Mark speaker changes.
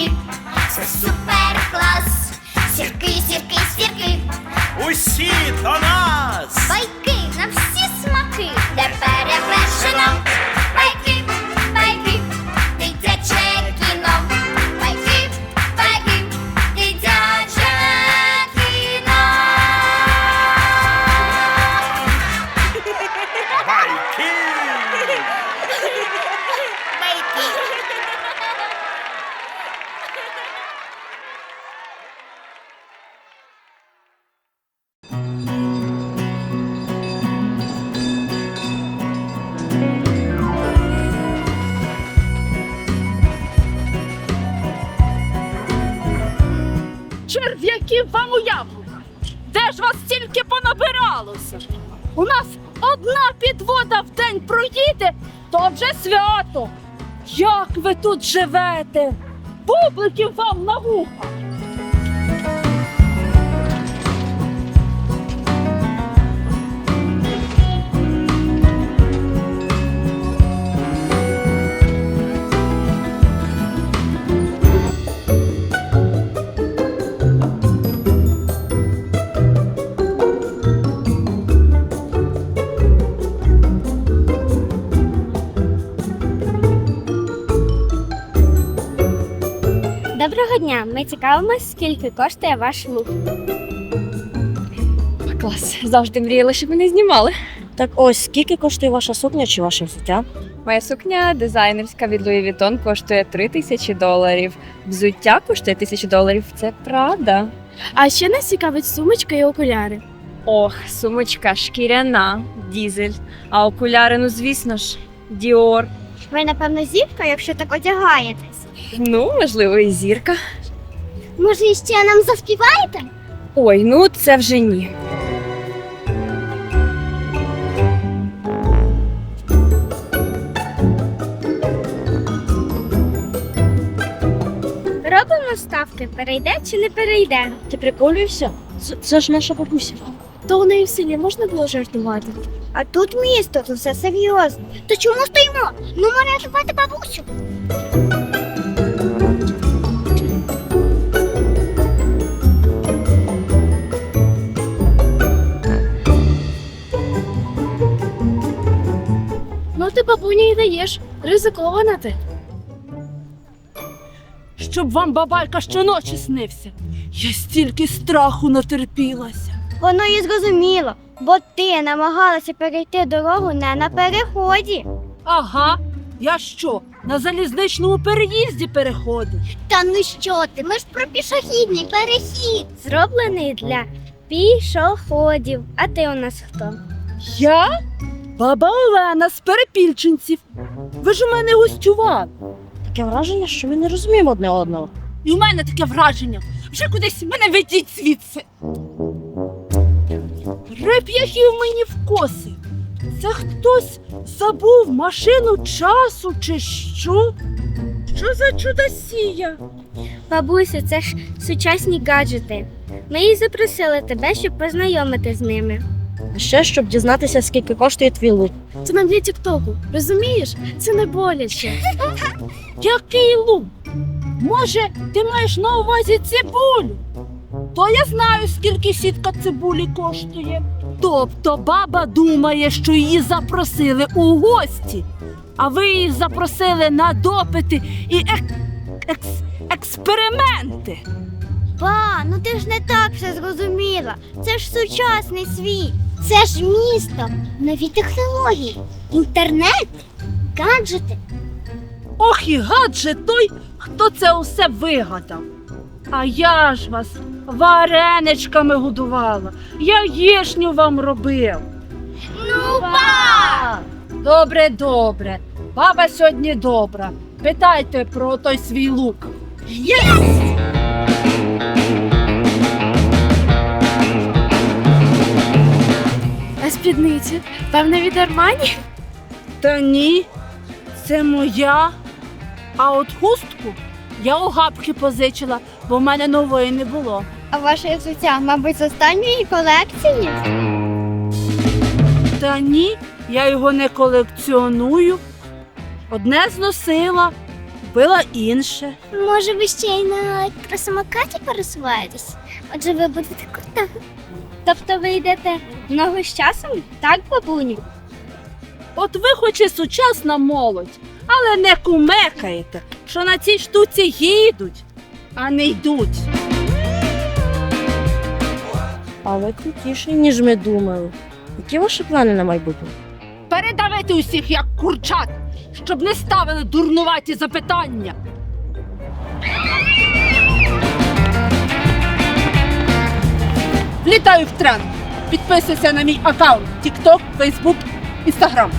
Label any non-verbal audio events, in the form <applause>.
Speaker 1: байки, це супер клас. Сірки, сірки, сірки,
Speaker 2: Усі до!
Speaker 3: Черв'яків вам у. Де ж вас стільки понабиралося? У нас одна підвода в день проїде, то вже свято. Як ви тут живете? Бубликів вам на вуха.
Speaker 4: Доброго дня! Ми цікавимось, скільки коштує ваш лук.
Speaker 5: Клас, завжди мріяла, щоб мене знімали.
Speaker 6: Так ось скільки коштує ваша сукня чи ваше взуття?
Speaker 5: Моя сукня дизайнерська від Louis Vuitton коштує 3 тисячі доларів. Взуття коштує тисячу доларів. Це правда.
Speaker 4: А ще нас цікавить сумочка і окуляри.
Speaker 5: Ох, сумочка шкіряна, дізель. А окуляри, ну звісно ж, Діор.
Speaker 4: Ви, напевно, зірка, якщо так одягаєтесь.
Speaker 5: Ну, можливо, і зірка.
Speaker 4: Може, ще нам заспіваєте?
Speaker 5: Ой, ну це вже ні.
Speaker 4: Робимо ставки, перейде чи не перейде.
Speaker 6: Ти приколюєшся? Це, це ж наша бабуся.
Speaker 4: То у неї в селі можна було жартувати. А тут місто, то все серйозно. То чому стоїмо? Ну, мене рятувати бабусю. Ну ти бабуні й даєш. Ризикована ти.
Speaker 3: Щоб вам бабайка щоночі снився. Я стільки страху натерпілася.
Speaker 4: Воно і зрозуміло, бо ти намагалася перейти дорогу не на переході.
Speaker 3: Ага, я що, на залізничному переїзді переходив?
Speaker 1: Та ну що ти? Ми ж про пішохідний перехід.
Speaker 4: Зроблений для пішоходів. А ти у нас хто?
Speaker 3: Я? Баба Олена з перепільченців. Ви ж у мене гостювали.
Speaker 6: Таке враження, що ми не розуміємо одне одного.
Speaker 3: І у мене таке враження. Вже кудись мене ведіть звідси. Реп'яхів мені в коси. Це хтось забув машину часу чи що? Що за чудосія?
Speaker 4: Бабусю, це ж сучасні гаджети. Ми її запросили тебе, щоб познайомити з ними.
Speaker 6: А ще щоб дізнатися, скільки коштує твій лук.
Speaker 4: Це нам для Тіктоку. Розумієш? Це не боляче. <laughs>
Speaker 3: Який лук? Може, ти маєш на увазі цибулю? То я знаю, скільки сітка цибулі коштує. Тобто баба думає, що її запросили у гості, а ви її запросили на допити і ек- екс- експерименти.
Speaker 4: Ба, ну ти ж не так все зрозуміла. Це ж сучасний світ. Це ж місто, нові технології, інтернет, гаджети.
Speaker 3: Ох і гадже той, хто це усе вигадав. А я ж вас вареничками годувала, яєшню вам робив.
Speaker 1: Ну, ба!
Speaker 3: Добре, добре. Баба сьогодні добра. Питайте про той свій лук.
Speaker 4: А спідниці? Певно, від Армані?
Speaker 3: Та ні, це моя. А от хустку я у гапки позичила, бо в мене нової не було.
Speaker 4: А ваше взуття, мабуть, з останньої колекції?
Speaker 3: Та ні, я його не колекціоную. Одне зносила, купила інше.
Speaker 2: Може, ви ще й на електросамокаті пересуваєтесь? Отже, ви будете крута. Тобто ви йдете ногу з часом, так, бабуню?
Speaker 3: От ви хоч і сучасна молодь, але не кумекаєте, що на цій штуці їдуть, а не йдуть.
Speaker 6: А ви крутіші, ніж ми думали. Які ваші плани на майбутнє?
Speaker 3: Передавити усіх як курчат, щоб не ставили дурнуваті запитання. Влітаю в тренд. Підписуйся на мій аккаунт TikTok, Facebook, Instagram.